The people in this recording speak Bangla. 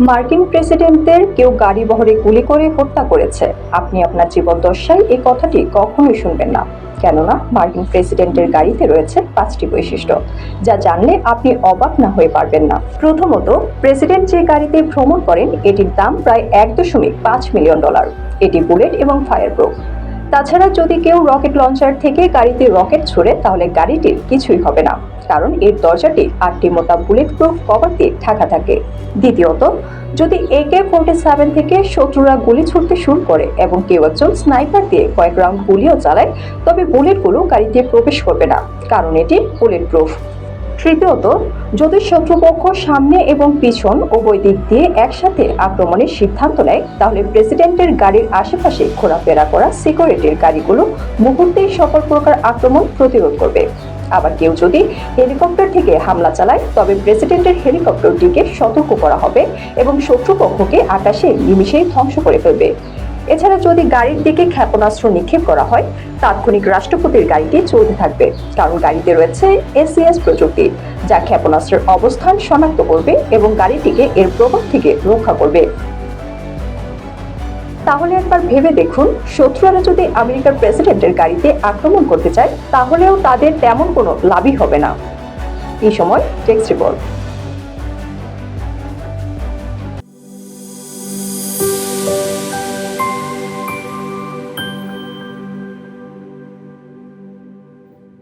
মার্কিন প্রেসিডেন্টদের কেউ গাড়ি বহরে গুলি করে হত্যা করেছে। আপনি আপনার জীবন জীবদ্দশায় এই কথাটি কখনোই শুনবেন না। কেননা, মার্কিন প্রেসিডেন্টের গাড়িতে রয়েছে পাঁচটি বৈশিষ্ট্য, যা জানলে আপনি অবাক না হয়ে পারবেন না। প্রথমত, প্রেসিডেন্ট যে গাড়িতে ভ্রমণ করেন, এটির দাম প্রায় এক দশমিক পাঁচ মিলিয়ন ডলার। এটি বুলেট এবং ফায়ার প্রুফ তাছাড়া যদি কেউ রকেট লঞ্চার থেকে গাড়িতে রকেট ছোড়ে, তাহলে গাড়িটির কিছুই হবে না। কারণ এর দরজাটি আটটি মোটা বুলেট প্রুফ কভার দিয়ে ঢাকা থাকে। দ্বিতীয়ত, যদি একে ফোর্টি সেভেন থেকে শত্রুরা গুলি ছুটতে শুরু করে এবং কেউ একজন স্নাইপার দিয়ে কয়েক রাউন্ড গুলিও চালায়, তবে বুলেটগুলো গাড়িতে প্রবেশ করবে না, কারণ এটি বুলেট প্রুফ তৃতীয়ত, যদি শত্রুপক্ষ সামনে এবং পিছন উভয় দিক দিয়ে একসাথে আক্রমণের সিদ্ধান্ত নেয়, তাহলে প্রেসিডেন্টের গাড়ির আশেপাশে ঘোরাফেরা করা সিকিউরিটির গাড়িগুলো মুহূর্তেই সকল প্রকার আক্রমণ প্রতিরোধ করবে। আবার কেউ যদি হেলিকপ্টার থেকে হামলা চালায়, তবে প্রেসিডেন্টের হেলিকপ্টারটিকে সতর্ক করা হবে এবং শত্রুপক্ষকে আকাশে নিমিশেই ধ্বংস করে ফেলবে। এছাড়া যদি গাড়ির দিকে ক্ষেপণাস্ত্র নিক্ষেপ করা হয়, তাৎক্ষণিক রাষ্ট্রপতির গাড়িটি চলতে থাকবে। কারণ গাড়িতে রয়েছে এসিএস প্রযুক্তি, যা ক্ষেপণাস্ত্রের অবস্থান শনাক্ত করবে এবং গাড়িটিকে এর প্রভাব থেকে রক্ষা করবে। তাহলে একবার ভেবে দেখুন, শত্রুরা যদি আমেরিকার প্রেসিডেন্টের গাড়িতে আক্রমণ করতে চায়, তাহলেও তাদের তেমন কোনো লাভই হবে না। এই সময়, টেক্সট রিপোর্ট।